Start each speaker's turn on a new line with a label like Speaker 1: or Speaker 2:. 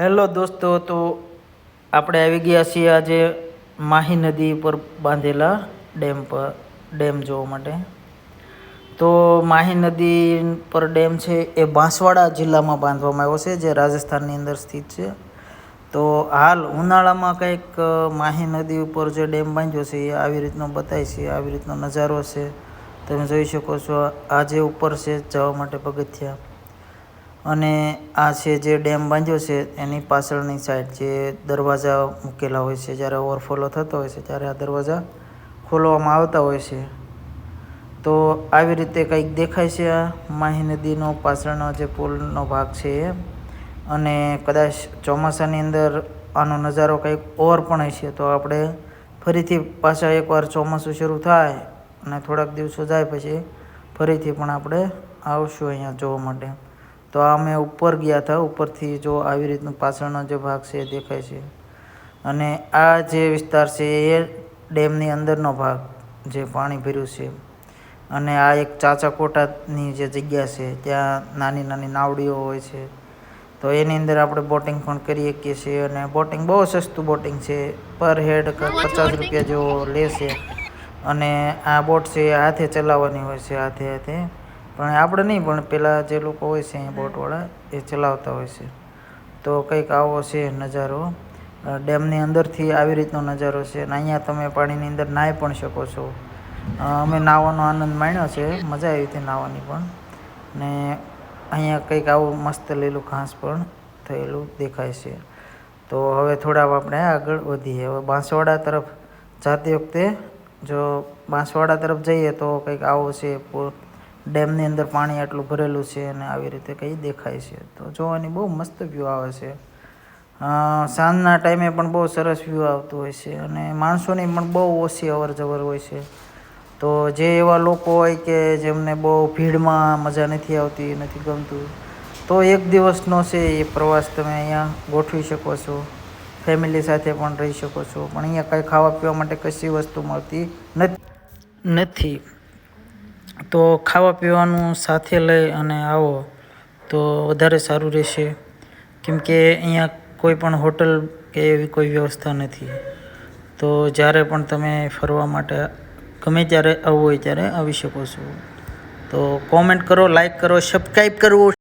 Speaker 1: Hello દોસ્તો, તો આપણે આવી ગયા છીએ આજે માહી નદી પર બાંધેલા ડેમ પર, ડેમ જોવા માટે. તો માહી નદી પર ડેમ છે એ બાંસવાડા જિલ્લામાં બાંધવામાં આવ્યો છે, જે રાજસ્થાનની અંદર સ્થિત છે. તો હાલ ઉનાળામાં કંઈક માહી નદી ઉપર જે ડેમ બાંધ્યો છે, એ આવી રીતનો બતાય છે, આવી રીતનો નજારો છે. તમે જોઈ શકો છો આજે ઉપર છે, જવા માટે પગથિયા. અને આ છે જે ડેમ બાંધ્યો છે, એની પાછળની સાઈડ જે દરવાજા મૂકેલા હોય છે, જ્યારે ઓવરફ્લો થતો હોય છે, ત્યારે આ દરવાજા ખોલવામાં આવતા હોય છે. તો આવી રીતે કંઈક દેખાય છે આ માહી નદીનો પાછળનો જે પુલનો ભાગ છે એ. અને કદાચ ચોમાસાની અંદર આનો નજારો કંઈક ઓર પણ હશે, તો આપણે ફરીથી પાછા એકવાર ચોમાસું શરૂ થાય અને થોડાક દિવસો જાય પછી ફરીથી પણ આપણે આવશું અહીંયા જોવા માટે. તો અમે ઉપર ગયા હતા, ઉપરથી જો આવી રીતનું પાછળનો જે ભાગ છે એ દેખાય છે. અને આ જે વિસ્તાર છે એ ડેમની અંદરનો ભાગ જે પાણી ભર્યું છે. અને આ એક ચાચા કોટાની જે જગ્યા છે, ત્યાં નાની નાની નાવડીઓ હોય છે. તો એની અંદર આપણે બોટિંગ પણ કરી શકીએ છીએ અને બોટિંગ બહુ સસ્તું બોટિંગ છે, પર હેડ પચાસ રૂપિયા જેવો લેશે. અને આ બોટ છે હાથે ચલાવવાની હોય છે, હાથે હાથે. પણ આપણે નહીં, પણ પેલા જે લોકો હોય છે અહીંયા બોટવાળા, એ ચલાવતા હોય છે. તો કંઈક આવો છે નજારો. ડેમની અંદરથી આવી રીતનો નજારો છે અને અહીંયા તમે પાણીની અંદર નાહી પણ શકો છો. અમે નાહવાનો આનંદ માણ્યો છે, મજા આવી હતી નાહવાની પણ. ને અહીંયા કંઈક આવું મસ્ત લીલું ઘાસ પણ થયેલું દેખાય છે. તો હવે થોડા આપણે આગળ વધીએ. હવે બાંસવાડા તરફ જાતી વખતે જો બાંસવાડા તરફ જઈએ તો કંઈક આવો છે ડેમની અંદર પાણી આટલું ભરેલું છે અને આવી રીતે કંઈ દેખાય છે. તો જોવાની બહુ મસ્ત વ્યૂ આવે છે. સાંજના ટાઈમે પણ બહુ સરસ વ્યૂ આવતું હોય છે અને માણસોની પણ બહુ ઓછી અવર જવર હોય છે. તો જે એવા લોકો હોય કે જેમને બહુ ભીડમાં મજા નથી આવતી, નથી ગમતું, તો એક દિવસનો છે એ પ્રવાસ તમે અહીંયા ગોઠવી શકો છો. ફેમિલી સાથે પણ રહી શકો છો. પણ અહીંયા કંઈ ખાવા પીવા માટે કશી વસ્તુ મળતી નથી. તો ખાવા પીવાનું સાથે લઈ અને આવો તો વધારે સારું રહેશે. કેમ કે અહીંયા કોઈ પણ હોટલ કે એવી કોઈ વ્યવસ્થા નથી. તો જ્યારે પણ તમે ફરવા માટે, ગમે ત્યારે આવવું હોય ત્યારે આવી શકો છો. તો કોમેન્ટ કરો લાઈક કરો સબસ્ક્રાઈબ કરવું